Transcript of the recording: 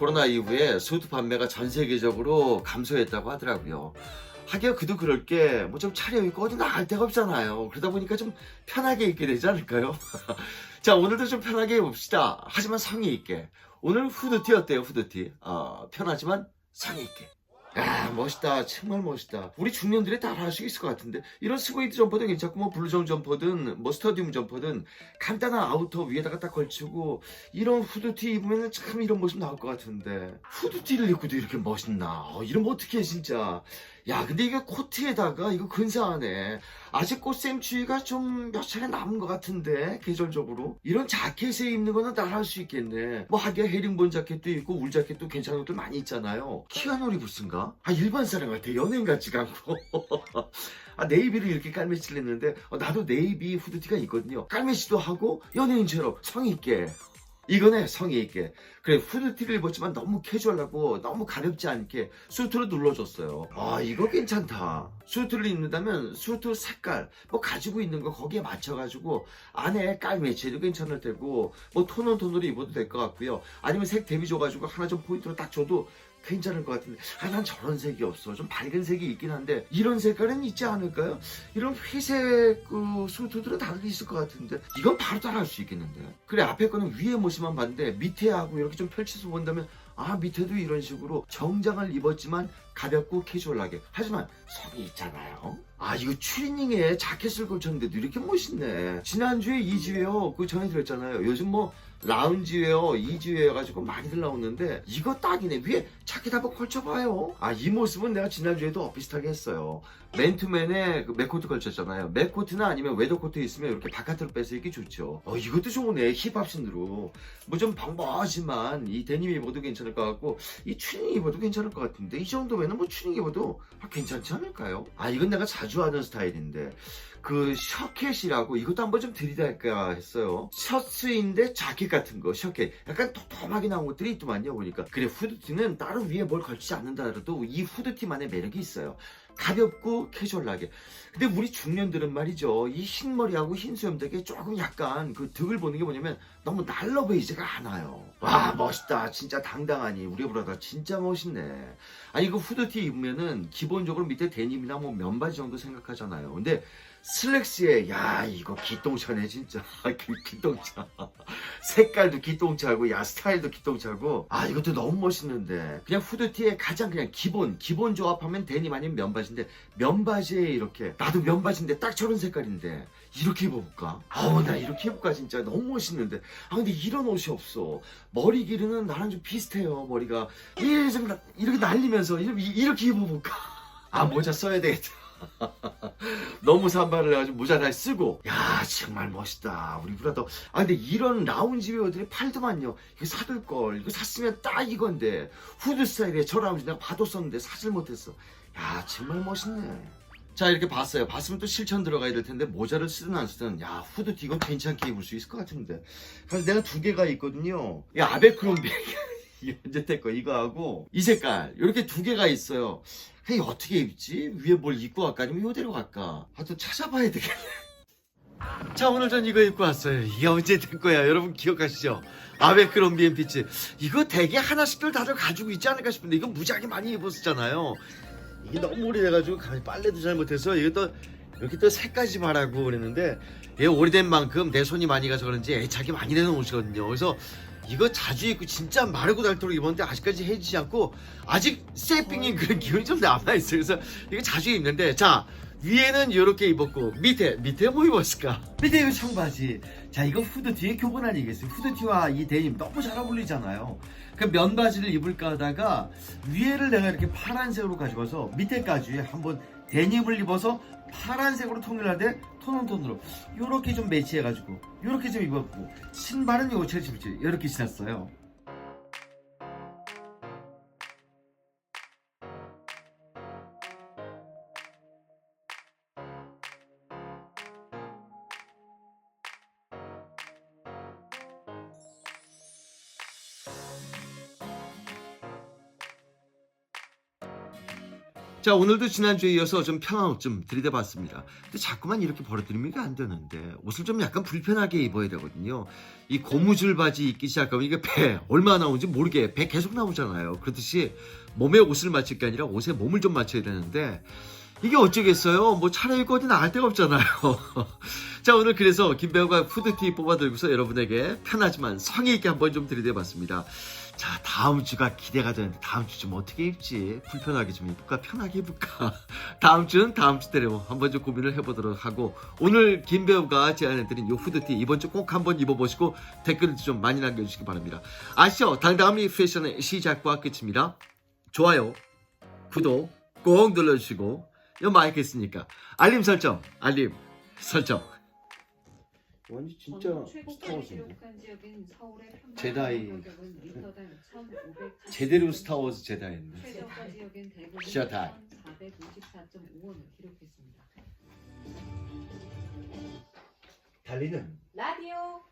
코로나 이후에 수트 판매가 전 세계적으로 감소했다고 하더라고요. 하기야 그도 그럴 게 뭐 좀 차려입고 어디 나갈 데가 없잖아요. 그러다 보니까 좀 편하게 입게 되지 않을까요? 자 오늘도 좀 편하게 입읍시다. 하지만 성의 있게. 오늘 후드티 어때요 후드티? 어, 편하지만 성의 있게. 야 멋있다. 정말 멋있다. 우리 중년들이 따라 할수 있을 것 같은데. 이런 스웨이드 점퍼도 괜찮고 뭐 블루정 점퍼든 뭐 스터디움 점퍼든 간단한 아우터 위에다가 딱 걸치고 이런 후드티 입으면 참 이런 모습 나올 것 같은데. 후드티를 입고도 이렇게 멋있나? 어, 이러면 어떡해 진짜 야 근데 이게 코트에다가 이거 근사하네. 아직 꽃샘 추위가 좀 몇 차례 남은 것 같은데 계절적으로. 이런 자켓에 입는 거는 따라 할 수 있겠네. 뭐 하기야 헤링본 자켓도 있고 울 자켓도 괜찮은 것들 많이 있잖아요. 키아누 리브스인가? 아 일반 사람 같아. 연예인 같지가 않고. 아 네이비를 이렇게 깔매치를 했는데 어, 나도 네이비 후드티가 있거든요. 깔매치도 하고 연예인처럼 성의 있게. 이거네 성의 있게 그래 후드티를 입었지만 너무 캐주얼하고 너무 가렵지 않게 수트로 눌러줬어요. 아 이거 괜찮다. 수트를 입는다면 수트 색깔 뭐 가지고 있는 거 거기에 맞춰가지고 안에 깔 매치도 괜찮을 테고 뭐 톤온 톤으로 입어도 될 것 같고요. 아니면 색 대비 줘가지고 하나 좀 포인트로 딱 줘도 괜찮을 것 같은데. 아 난 저런 색이 없어. 좀 밝은 색이 있긴 한데 이런 색깔은 있지 않을까요? 이런 회색 그 수트들은 다들 있을 것 같은데. 이건 바로 따라할 수 있겠는데. 그래 앞에 거는 위에 모습만 봤는데 밑에 하고 이렇게 좀 펼쳐서 본다면 아 밑에도 이런 식으로 정장을 입었지만 가볍고 캐주얼하게. 하지만 성이 있잖아요. 아 이거 추리닝에 자켓을 걸쳤는데도 이렇게 멋있네. 지난주에 이지웨어 그 전해드렸잖아요. 요즘 뭐 라운지웨어, 이지웨어 가지고 많이들 나오는데 이거 딱이네. 위에 자켓 한번 걸쳐봐요. 아 이 모습은 내가 지난주에도 비슷하게 했어요. 맨투맨에 그 맥코트 걸쳤잖아요. 맥코트나 아니면 웨더코트 있으면 이렇게 바깥으로 빼서 입기 좋죠. 어 이것도 좋네. 힙합신으로. 뭐 좀 방법하지만 이 데님 입어도 괜찮을 것 같고 이 추리닝 입어도 괜찮을 것 같은데 이 정도면은 뭐 추리닝 입어도 아, 괜찮지 않을까요? 아 이건 내가 자주 하는 스타일인데 그 셔켓이라고 이것도 한번 좀 드리달까 했어요. 셔츠인데 자켓 같은 거 셔켓. 약간 도톰하게 나온 것들이 있더만요 보니까. 그래 후드티는 따로 위에 뭘 걸치지 않는다 해도 이 후드티만의 매력이 있어요 가볍고 캐주얼하게. 근데 우리 중년들은 말이죠 이 흰머리하고 흰 수염되게 조금 약간 그 득을 보는 게 뭐냐면 너무 날로 보이지가 않아요. 와 멋있다. 진짜 당당하니. 우리 브라더 진짜 멋있네. 아니 이거 후드티 입으면은 기본적으로 밑에 데님이나 뭐 면바지 정도 생각하잖아요. 근데 슬랙스에 야 이거 기똥차네 진짜. 기, 기똥차. 색깔도 기똥차고 야 스타일도 기똥차고. 아 이것도 너무 멋있는데. 그냥 후드티에 가장 그냥 기본 기본 조합하면 데님 아니면 면바지 인데 면바지에 이렇게 나도 면바지인데 딱 저런 색깔인데 이렇게 입어볼까? 아우 나 이렇게 입을까? 진짜 너무 멋있는데. 아 근데 이런 옷이 없어. 머리 길이는 나랑 좀 비슷해요 머리가. 이렇게 좀 나- 이렇게 날리면서 이렇게, 입어볼까? 아 모자 써야 되겠다. 너무 산발을 해가지고 모자 다시 쓰고. 야 정말 멋있다. 우리 브라더. 아 근데 이런 라운지 웨어들이 팔더만요. 이거 사둘걸. 이거 샀으면 딱 이건데. 후드 스타일의 저 라운지 내가 봐도 썼는데 사질 못했어 야 정말 멋있네. 자 이렇게 봤어요. 봤으면 또 실천 들어가야 될 텐데 모자를 쓰든 안 쓰든 야 후드 티 이건 괜찮게 입을 수 있을 것 같은데. 그래서 내가 두 개가 있거든요. 이 아베크롬비 이 현재태 거 이거 하고 이 색깔. 이렇게 두 개가 있어요. 헤이 어떻게 입지? 위에 뭘 입고 갈까? 아니면 이대로 갈까? 아또 찾아봐야 되겠네. 자 오늘 전 이거 입고 왔어요. 이게 언제 된 거야? 여러분 기억하시죠? 아베크롬 비 앤피츠 이거 되게 하나씩들 다들 가지고 있지 않을까 싶은데 이거 무지하게 많이 입었었잖아요 이게 너무 오래돼가지고 가만히 빨래도 잘 못해서 이것도 이렇게 또 색까지 말하고 그랬는데 얘 오래된 만큼 내 손이 많이 가서 그런지 애착이 많이 되는 옷이거든요. 그래서 이거 자주 입고 진짜 마르고 닳도록 입었는데 아직까지 해지지 않고 아직 세핑인 그런 기운이 좀 남아있어요. 그래서 이거 자주 입는데 자 위에는 이렇게 입었고 밑에 밑에 뭐 입었을까? 밑에 이거 청바지. 자 이거 후드티의 교본 아니겠어요? 후드티와 이 데님 너무 잘 어울리잖아요. 그 면바지를 입을까 하다가 위에를 내가 이렇게 파란색으로 가져가서 밑에까지 한번 데님을 입어서 파란색으로 통일하되 톤온톤으로 요렇게 좀 매치해가지고 요렇게 좀 입었고 신발은 부츠 요렇게 신었어요 자 오늘도 지난주에 이어서 좀 평화 옷 좀 들이대봤습니다. 근데 자꾸만 이렇게 이게 안 되는데 옷을 좀 약간 불편하게 입어야 되거든요. 이 고무줄 바지 입기 시작하면 이게 배 얼마 나오는지 모르게 배 계속 나오잖아요. 그렇듯이 몸에 옷을 맞출 게 아니라 옷에 몸을 좀 맞춰야 되는데 이게 어쩌겠어요. 뭐 차려입고 어디 나갈 데가 없잖아요. 자 오늘 그래서 김배우가 후드티 뽑아들고서 여러분에게 편하지만 성의 있게 한번 좀 들이대봤습니다. 자 다음 주가 기대가 되는데 다음 주 좀 어떻게 입지? 불편하게 좀 입을까? 편하게 입을까? 다음 주는 다음 주 때로 한번 좀 고민을 해보도록 하고 오늘 김배우가 제안해드린 요 후드티 이번 주 꼭 한번 입어보시고 댓글도 좀 많이 남겨주시기 바랍니다. 아시죠? 당당함이 패션의 시작과 끝입니다. 좋아요 구독 꼭 눌러주시고 요 마이크 있으니까 알림 설정 알림 설정 완전 진짜 평균 제다이. 가격은 리터당 1,580 제대로 스타워즈 셔다. 1,454.5원을 기록했습니다. 달리는 라디오